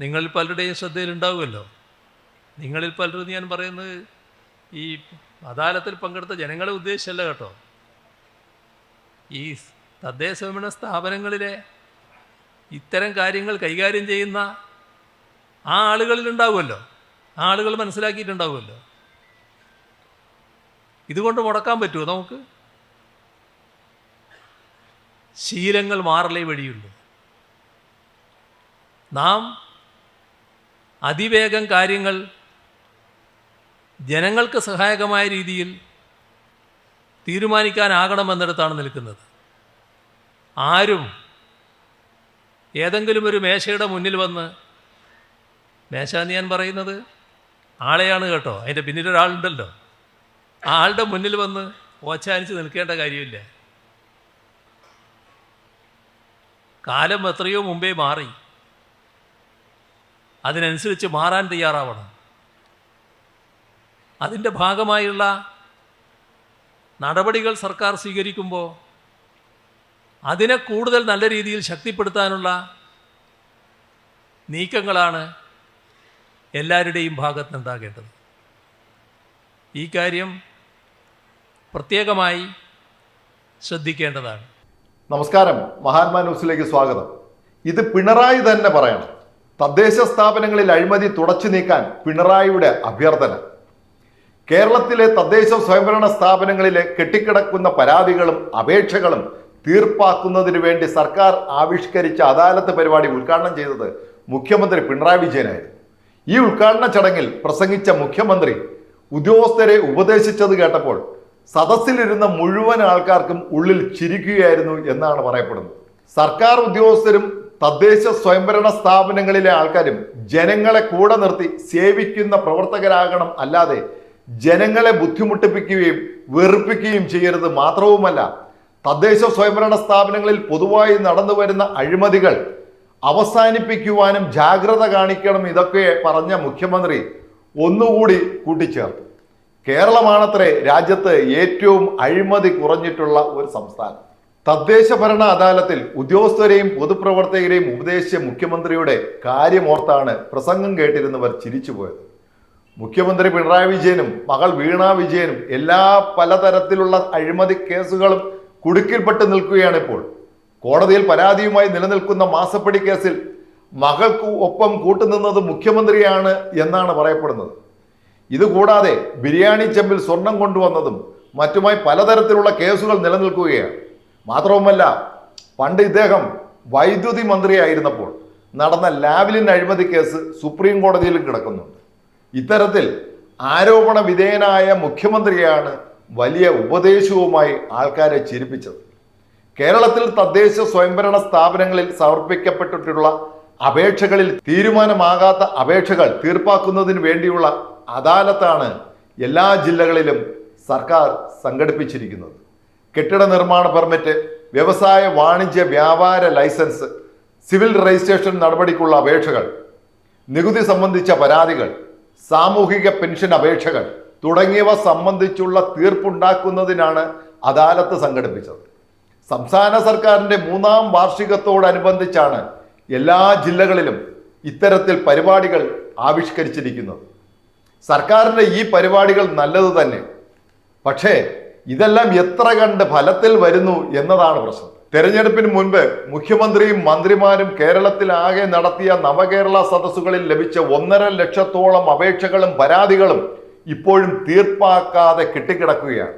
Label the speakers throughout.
Speaker 1: നിങ്ങളിൽ പലരുടെയും ശ്രദ്ധയിലുണ്ടാവുമല്ലോ. നിങ്ങളിൽ പലരും ഞാൻ പറയുന്നത് ഈ അദാലത്തിൽ പങ്കെടുത്ത ജനങ്ങളെ ഉദ്ദേശിച്ചല്ല കേട്ടോ. ഈ തദ്ദേശ സ്വയംഭരണ സ്ഥാപനങ്ങളിലെ ഇത്തരം കാര്യങ്ങൾ കൈകാര്യം ചെയ്യുന്ന ആ ആളുകളിലുണ്ടാവുമല്ലോ. ആ ആളുകൾ മനസ്സിലാക്കിയിട്ടുണ്ടാവുമല്ലോ. ഇതുകൊണ്ട് മുടക്കാൻ പറ്റുമോ നമുക്ക്? ശീലങ്ങൾ മാറലേ വഴിയുള്ളൂ. നാം അതിവേഗം കാര്യങ്ങൾ ജനങ്ങൾക്ക് സഹായകമായ രീതിയിൽ തീരുമാനിക്കാനാകണമെന്നിടത്താണ് നിൽക്കുന്നത്. ആരും ഏതെങ്കിലും ഒരു മേശയുടെ മുന്നിൽ വന്ന് മേശ എന്ന് ഞാൻ പറയുന്നത്? ആളെയാണ് കേട്ടോ. അതിന്റെ പിന്നിലൊരാളുണ്ടല്ലോ ആ ആളുടെ മുന്നിൽ വന്ന് ഓച്ചാനിച്ച് നിൽക്കേണ്ട കാര്യമില്ല. കാലം എത്രയോ മുമ്പേ മാറി. അതിനനുസരിച്ച് മാറാൻ തയ്യാറാവണം. അതിന്റെ ഭാഗമായുള്ള നടപടികൾ സർക്കാർ സ്വീകരിക്കുമ്പോൾ അതിനെ കൂടുതൽ നല്ല രീതിയിൽ ശക്തിപ്പെടുത്താനുള്ള നീക്കങ്ങളാണ് എല്ലാവരുടെയും ഭാഗത്തുനിന്നുണ്ടാകേണ്ടത് ഈ കാര്യം പ്രത്യേകമായി ശ്രദ്ധിക്കേണ്ടതാണ്.
Speaker 2: നമസ്കാരം. മഹാത്മാ ന്യൂസിലേക്ക് സ്വാഗതം. ഇത് പിണറായി തന്നെ പറയണം. തദ്ദേശ സ്ഥാപനങ്ങളിൽ അഴിമതി തുടച്ചു നീക്കാൻ പിണറായിയുടെ അഭ്യർത്ഥന. കേരളത്തിലെ തദ്ദേശ സ്വയംഭരണ സ്ഥാപനങ്ങളിലെ കെട്ടിക്കിടക്കുന്ന പരാതികളും അപേക്ഷകളും തീർപ്പാക്കുന്നതിന് വേണ്ടി സർക്കാർ ആവിഷ്കരിച്ച അദാലത്ത് പരിപാടി ഉദ്ഘാടനം ചെയ്തത് മുഖ്യമന്ത്രി പിണറായി വിജയനായിരുന്നു. ഈ ഉദ്ഘാടന ചടങ്ങിൽ പ്രസംഗിച്ച മുഖ്യമന്ത്രി ഉദ്യോഗസ്ഥരെ ഉപദേശിച്ചത് കേട്ടപ്പോൾ സദസ്സിലിരുന്ന മുഴുവൻ ആൾക്കാർക്കും ഉള്ളിൽ ചിരിക്കുകയായിരുന്നു എന്നാണ് പറയപ്പെടുന്നത്. സർക്കാർ ഉദ്യോഗസ്ഥരും തദ്ദേശ സ്വയംഭരണ സ്ഥാപനങ്ങളിലെ ആൾക്കാരും ജനങ്ങളെ കൂടെ നിർത്തി സേവിക്കുന്ന പ്രവർത്തകരാകണം അല്ലാതെ ജനങ്ങളെ ബുദ്ധിമുട്ടിപ്പിക്കുകയും വെറുപ്പിക്കുകയും ചെയ്യരുത് മാത്രവുമല്ല തദ്ദേശ സ്വയംഭരണ സ്ഥാപനങ്ങളിൽ പൊതുവായി നടന്നു വരുന്ന അഴിമതികൾ അവസാനിപ്പിക്കുവാനും ജാഗ്രത കാണിക്കണം ഇതൊക്കെ പറഞ്ഞ മുഖ്യമന്ത്രി ഒന്നുകൂടി കൂട്ടിച്ചേർത്തു. കേരളമാണത്രേ രാജ്യത്ത് ഏറ്റവും അഴിമതി കുറഞ്ഞിട്ടുള്ള ഒരു സംസ്ഥാനം. തദ്ദേശ ഭരണ അദാലത്തിൽ ഉദ്യോഗസ്ഥരെയും പൊതുപ്രവർത്തകരെയും ഉപദേശിച്ച മുഖ്യമന്ത്രിയുടെ കാര്യമോർത്താണ് പ്രസംഗം കേട്ടിരുന്നവർ ചിരിച്ചുപോയത്. മുഖ്യമന്ത്രി പിണറായി വിജയനും മകൾ വീണ വിജയനും എല്ലാ പലതരത്തിലുള്ള അഴിമതി കേസുകളും കുടുക്കിൽപ്പെട്ട് നിൽക്കുകയാണ് ഇപ്പോൾ. കോടതിയിൽ പരാതിയുമായി നിലനിൽക്കുന്ന മാസപ്പടി കേസിൽ മകൾക്ക് ഒപ്പം കൂട്ടുനിന്നത് മുഖ്യമന്ത്രിയാണ് എന്നാണ് പറയപ്പെടുന്നത്. ഇതുകൂടാതെ ബിരിയാണി ചെമ്പിൽ സ്വർണം കൊണ്ടുവന്നതും മറ്റുമായി പലതരത്തിലുള്ള കേസുകൾ നിലനിൽക്കുകയാണ്. മാത്രവുമല്ല പണ്ട് ഇദ്ദേഹം വൈദ്യുതി മന്ത്രിയായിരുന്നപ്പോൾ നടന്ന ലാവ്ലിൻ അഴിമതി കേസ് സുപ്രീം കോടതിയിലും കിടക്കുന്നുണ്ട്. ഇത്തരത്തിൽ ആരോപണ വിധേയനായ മുഖ്യമന്ത്രിയാണ് വലിയ ഉപദേശവുമായി ആൾക്കാരെ ചിരിപ്പിച്ചത്. കേരളത്തിൽ തദ്ദേശ സ്വയംഭരണ സ്ഥാപനങ്ങളിൽ സമർപ്പിക്കപ്പെട്ടിട്ടുള്ള അപേക്ഷകളിൽ തീരുമാനമാകാത്ത അപേക്ഷകൾ തീർപ്പാക്കുന്നതിന് വേണ്ടിയുള്ള അദാലത്താണ് എല്ലാ ജില്ലകളിലും സർക്കാർ സംഘടിപ്പിച്ചിരിക്കുന്നത്. കെട്ടിട നിർമ്മാണ പെർമിറ്റ് വ്യവസായ വാണിജ്യ വ്യാപാര ലൈസൻസ് സിവിൽ രജിസ്ട്രേഷൻ നടപടിക്കുള്ള അപേക്ഷകൾ നികുതി സംബന്ധിച്ച പരാതികൾ സാമൂഹിക പെൻഷൻ അപേക്ഷകൾ തുടങ്ങിയവ സംബന്ധിച്ചുള്ള തീർപ്പുണ്ടാക്കുന്നതിനാണ് അദാലത്ത് സംഘടിപ്പിച്ചത്. സംസ്ഥാന സർക്കാരിന്റെ മൂന്നാം വാർഷികത്തോടനുബന്ധിച്ചാണ് എല്ലാ ജില്ലകളിലും ഇത്തരത്തിൽ പരിപാടികൾ ആവിഷ്കരിച്ചിരിക്കുന്നത്. സർക്കാരിന്റെ ഈ പരിപാടികൾ നല്ലത് തന്നെ പക്ഷേ ഇതെല്ലാം എത്ര കണ്ട് ഫലത്തിൽ വരുന്നു എന്നതാണ് പ്രശ്നം. തെരഞ്ഞെടുപ്പിന് മുൻപ് മുഖ്യമന്ത്രിയും മന്ത്രിമാരും കേരളത്തിലാകെ നടത്തിയ നവകേരള സദസ്സുകളിൽ ലഭിച്ച ഒന്നര ലക്ഷത്തോളം അപേക്ഷകളും പരാതികളും ഇപ്പോഴും തീർപ്പാക്കാതെ കെട്ടിക്കിടക്കുകയാണ്.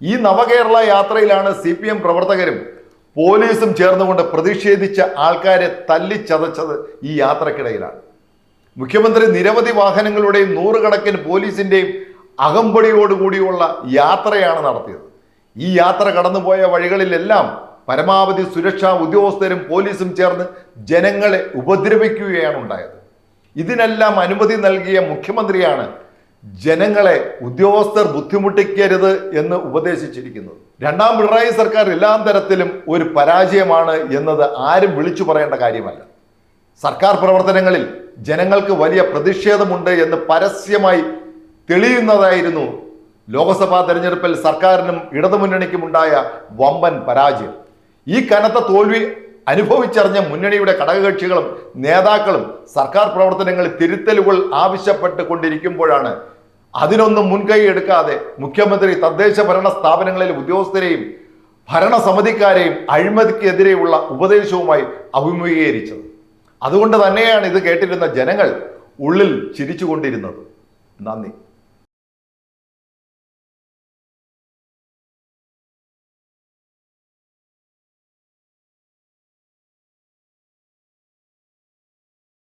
Speaker 2: ഈ നവകേരള യാത്രയിലാണ് സി പി എം പ്രവർത്തകരും പോലീസും ചേർന്നുകൊണ്ട് പ്രതിഷേധിച്ച ആൾക്കാരെ തല്ലിച്ചതച്ചത് ഈ യാത്രക്കിടയിലാണ്. മുഖ്യമന്ത്രി നിരവധി വാഹനങ്ങളുടെയും നൂറുകണക്കിന് പോലീസിന്റെയും അകമ്പടിയോടുകൂടിയുള്ള യാത്രയാണ് നടത്തിയത്. ഈ യാത്ര കടന്നുപോയ വഴികളിലെല്ലാം പരമാവധി സുരക്ഷാ ഉദ്യോഗസ്ഥരും പോലീസും ചേർന്ന് ജനങ്ങളെ ഉപദ്രവിക്കുകയാണ് ഉണ്ടായത്. ഇതിനെല്ലാം അനുമതി നൽകിയ മുഖ്യമന്ത്രിയാണ് ജനങ്ങളെ ഉദ്യോഗസ്ഥർ ബുദ്ധിമുട്ടിക്കരുത് എന്ന് ഉപദേശിച്ചിരിക്കുന്നത്. രണ്ടാം പിണറായി സർക്കാർ എല്ലാ തരത്തിലും ഒരു പരാജയമാണ് എന്നത് ആരും വിളിച്ചു പറയേണ്ട കാര്യമല്ല. സർക്കാർ പ്രവർത്തനങ്ങളിൽ ജനങ്ങൾക്ക് വലിയ പ്രതിഷേധമുണ്ട് എന്ന് പരസ്യമായി തെളിയുന്നതായിരുന്നു ലോക്സഭാ തെരഞ്ഞെടുപ്പിൽ സർക്കാരിനും ഇടതുമുന്നണിക്കും ഉണ്ടായ വമ്പൻ പരാജയം. ഈ കനത്ത തോൽവി അനുഭവിച്ചറിഞ്ഞ മുന്നണിയുടെ ഘടകകക്ഷികളും നേതാക്കളും സർക്കാർ പ്രവർത്തനങ്ങളിൽ തിരുത്തലുകൾ ആവശ്യപ്പെട്ട് കൊണ്ടിരിക്കുമ്പോഴാണ് അതിനൊന്നും മുൻകൈ എടുക്കാതെ മുഖ്യമന്ത്രി തദ്ദേശ ഭരണ സ്ഥാപനങ്ങളിലെ ഉദ്യോഗസ്ഥരെയും ഭരണസമിതിക്കാരെയും അഴിമതിക്കെതിരെയുള്ള ഉപദേശവുമായി അഭിമുഖീകരിച്ചത്. അതുകൊണ്ട് തന്നെയാണ് ഇത് കേട്ടിരുന്ന ജനങ്ങൾ ഉള്ളിൽ ചിരിച്ചുകൊണ്ടിരുന്നത്. നന്ദി.